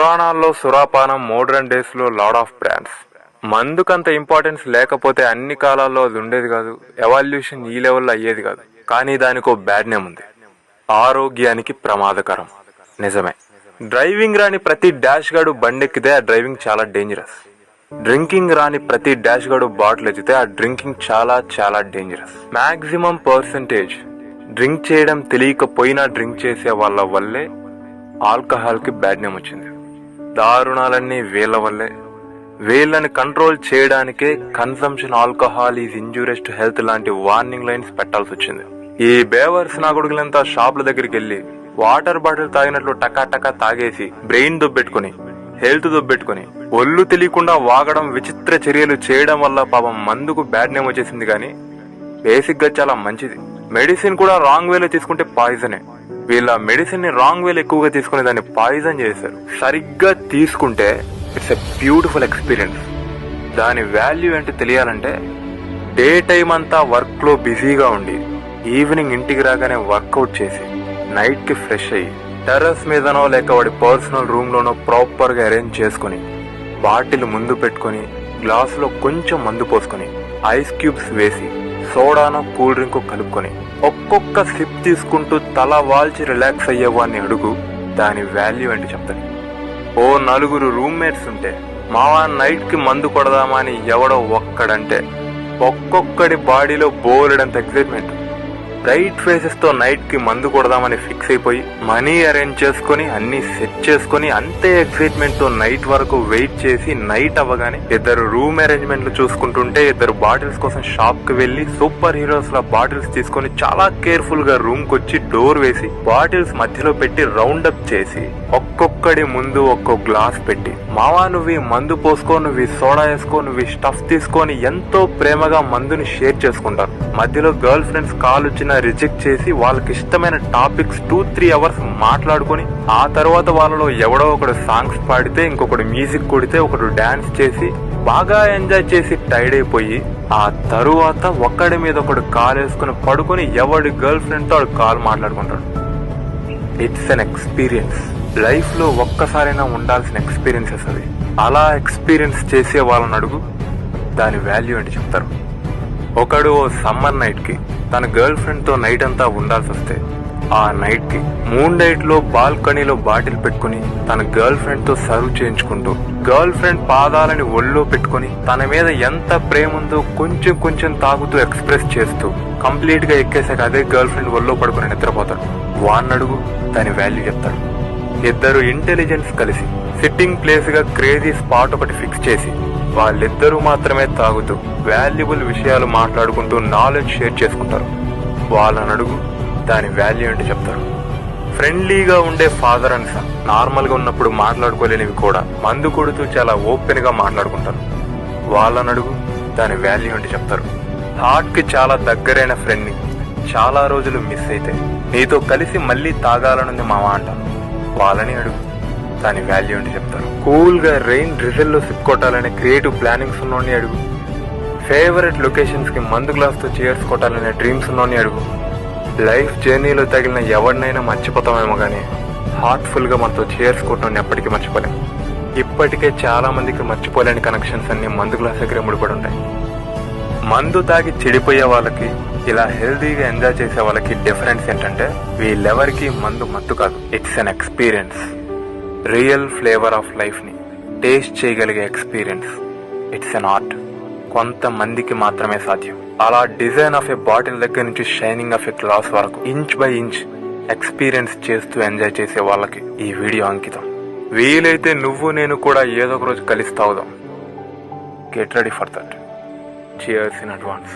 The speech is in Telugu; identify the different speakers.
Speaker 1: పురాణాల్లో సురాపానం మోడ్రన్ డేస్లో లాడ్ ఆఫ్ బ్రాండ్స్ మందుకంత ఇంపార్టెన్స్ లేకపోతే అన్ని కాలాల్లో అది ఉండేది కాదు. ఎవాల్యూషన్ ఈ లెవెల్లో అయ్యేది కాదు. కానీ దానికో బ్యాడ్ నేమ్ ఉంది. ఆరోగ్యానికి ప్రమాదకరం. నిజమే. డ్రైవింగ్ రాని ప్రతి డాష్ గాడు బండెక్కితే ఆ డ్రైవింగ్ చాలా డేంజరస్. డ్రింకింగ్ రాని ప్రతి డాష్ గాడు బాటిల్ ఎత్తితే ఆ డ్రింకింగ్ చాలా చాలా డేంజరస్. మాక్సిమం పర్సంటేజ్ డ్రింక్ చేయడం తెలియకపోయినా డ్రింక్ చేసే వాళ్ళ వల్లే ఆల్కహాల్కి బ్యాడ్ నేమ్ వచ్చింది. దారుణాలన్నీ వీళ్ళ వల్లే. వీళ్ళని కంట్రోల్ చేయడానికే consumption alcohol is injurious to health లాంటి వార్నింగ్ లైన్స్ పెట్టాల్సి వచ్చింది. ఈ బేవర్స్ నా కొడుకులంతా షాపుల దగ్గరికి వెళ్ళి వాటర్ బాటిల్ తాగినట్లు టకాటకా తాగేసి బ్రెయిన్ దొబ్బెట్టుకుని హెల్త్ దొబ్బెట్టుకుని ఒళ్ళు తెలియకుండా వాగడం విచిత్ర చర్యలు చేయడం వల్ల పాపం మందుకు బ్యాడ్ నేమ్ వచ్చేసింది కానీ బేసిక్గా చాలా మంచిది. మెడిసిన్ కూడా రాంగ్ వేలో తీసుకుంటే పాయిజనే. వీళ్ళ మెడిసిన్ని రాంగ్ వేలో ఎక్కువగా తీసుకుని దాన్ని పాయిజన్ చేశారు. సరిగ్గా తీసుకుంటే ఇట్స్ ఎ బ్యూటిఫుల్ ఎక్స్పీరియన్స్ దాని వాల్యూ ఏంటో తెలియాలంటే డే టైం అంతా వర్క్లో బిజీగా ఉండి ఈవినింగ్ ఇంటికి రాగానే వర్కౌట్ చేసి నైట్కి ఫ్రెష్ అయ్యి టెర్రస్ మీదనో లేక వాడి పర్సనల్ రూమ్ లోనో ప్రాపర్గా అరేంజ్ చేసుకుని బాటిల్ ముందు పెట్టుకుని గ్లాసులో కొంచెం మందు పోసుకొని ఐస్ క్యూబ్స్ వేసి సోడాను కూల్ డ్రింక్ కలుపుకొని ఒక్కొక్క సిప్ తీసుకుంటూ తల వాల్చి రిలాక్స్ అయ్యేవాడిని అడుగు దాని వాల్యూ ఏంటి చెప్తాను. ఓ నలుగురు రూమ్మేట్స్ ఉంటే మావా నైట్కి మందు కొడదామా అని ఎవడో ఒక్కడంటే ఒక్కొక్కడి బాడీలో బోలెడంత ఎక్సైట్మెంట్. బ్రైట్ ఫేసెస్తో నైట్కి నైట్కి మందు కొడదామని ఫిక్స్ అయిపోయి మనీ అరేంజ్ చేసుకుని అన్ని సెట్ చేసుకుని అంతే ఎక్సైట్మెంట్తో నైట్ వరకు వెయిట్ చేసి నైట్ అవ్వగానే ఇద్దరు రూమ్ అరేంజ్మెంట్లు చూసుకుంటుంటే ఇద్దరు బాటిల్స్ కోసం షాప్కి సూపర్ హీరోస్ లా బాటిల్స్ తీసుకొని చాలా కేర్ఫుల్గా రూమ్కి వచ్చి డోర్ వేసి బాటిల్స్ మధ్యలో పెట్టి రౌండ్ అప్ చేసి ఒక్కొక్కడి ముందు ఒక్కో గ్లాస్ పెట్టి మావా నువ్వు మందు పోసుకో నువ్వు సోడా వేసుకో నువ్వు స్టఫ్ తీసుకొని ఎంతో ప్రేమగా మందుని షేర్ చేసుకుంటారు. మధ్యలో గర్ల్ ఫ్రెండ్స్ కాల్ వచ్చిన రిజెక్ట్ చేసి వాళ్ళకి ఇష్టమైన టాపిక్స్ టూ త్రీ అవర్స్ మాట్లాడుకొని ఆ తర్వాత వాళ్ళలో ఎవడో ఒకడు సాంగ్స్ పాడితే ఇంకొకడు మ్యూజిక్ కొడితే ఒకడు డాన్స్ చేసి బాగా ఎంజాయ్ చేసి టైర్డ్ అయిపోయి ఆ తరువాత ఒక్కడి మీద ఒకడు కాల్ వేసుకుని పడుకొని ఎవడి గర్ల్ ఫ్రెండ్తో వాడు కాల్ మాట్లాడుకుంటాడు. ఇట్స్ అన్ ఎక్స్పీరియన్స్ లైఫ్లో ఒక్కసారైనా ఉండాల్సిన ఎక్స్పీరియన్సెస్ అవి. అలా ఎక్స్పీరియన్స్ చేసే వాళ్ళని అడుగు. దాని వాల్యూ ఏంటి చెప్తారు? ఒకడు ఓ సమ్మర్ నైట్కి తన గర్ల్ ఫ్రెండ్తో నైట్ అంతా ఉండాల్సి వస్తే ఆ నైట్కి మూన్ నైట్లో బాల్కనీలో బాటిల్ పెట్టుకుని తన గర్ల్ ఫ్రెండ్తో సర్వ్ చేయించుకుంటూ గర్ల్ ఫ్రెండ్ పాదాలని ఒళ్ళో పెట్టుకుని తన మీద ఎంత ప్రేమ ఉందో కొంచెం కొంచెం తాగుతూ ఎక్స్ప్రెస్ చేస్తూ కంప్లీట్గా ఎక్కేసాక అదే గర్ల్ ఫ్రెండ్ ఒళ్ళో పడుకుని నిద్రపోతాడు. వాన్నడుగు దాని వాల్యూ చెప్తాడు. ఇద్దరు ఇంటెలిజెన్స్ కలిసి సిట్టింగ్ ప్లేస్గా క్రేజీ స్పాట్ ఒకటి ఫిక్స్ చేసి వాళ్ళిద్దరూ మాత్రమే తాగుతూ వాల్యుబుల్ విషయాలు మాట్లాడుకుంటూ నాలెడ్జ్ షేర్ చేసుకుంటారు. వాళ్ళని అడుగు దాని వాల్యూ ఏంటి చెప్తారు. ఫ్రెండ్లీగా ఉండే ఫాదర్ అండ్ సన్ నార్మల్గా ఉన్నప్పుడు మాట్లాడుకోలేనివి కూడా మందు కొడుతూ చాలా ఓపెన్గా మాట్లాడుకుంటారు. వాళ్ళని అడుగు దాని వాల్యూ ఏంటి చెప్తారు. హార్ట్కి చాలా దగ్గరైన ఫ్రెండ్ని చాలా రోజులు మిస్ అయితే నీతో కలిసి మళ్ళీ తాగాలనుంది మామ అంటాను వాళ్ళని అడుగు. దాని వాల్యూ ఏంటి చెప్తాను? కూల్గా రెయిన్ డ్రిజల్లో సిప్ కొట్టాలనే క్రియేటివ్ ప్లానింగ్స్ ఉన్నోని అడుగు. ఫేవరెట్ లొకేషన్స్కి మందు గ్లాస్తో కొట్టాలనే డ్రీమ్స్ ఉన్నోని అడుగు. లైఫ్ జర్నీలో తగిలిన ఎవరినైనా మర్చిపోతామేమో కానీ హార్ట్ఫుల్గా మనతో చేర్స్ కొట్టడం ఎప్పటికీ మర్చిపోలేం. ఇప్పటికే చాలా మందికి మర్చిపోలేని కనెక్షన్స్ అన్ని మందు గ్లాస్ దగ్గర ముడిపడి ఉంటాయి. మందు తాగి చెడిపోయే వాళ్ళకి ఇలా హెల్దీగా ఎంజాయ్ చేసే వాళ్ళకి డిఫరెన్స్ ఏంటంటే వీళ్ళెవరికి మందు మత్తు కాదు. It's an experience real flavour of లైఫ్ని టేస్ట్ చేయగలిగే ఎక్స్పీరియన్స్. ఇట్స్ అన్ ఆర్ట్ కొంతమందికి మాత్రమే సాధ్యం. అలా డిజైన్ ఆఫ్ ఎ బాటిల్ దగ్గర నుంచి షైనింగ్ ఆఫ్ ఎ గ్లాస్ వరకు ఇంచ్ బై ఇంచ్ ఎక్స్పీరియన్స్ చేస్తూ ఎంజాయ్ చేసే వాళ్ళకి ఈ వీడియో అంకితం. వీలైతే నువ్వు నేను కూడా ఏదో ఒక రోజు కలిసి తాగుదాం. Get ready for that cheers in advance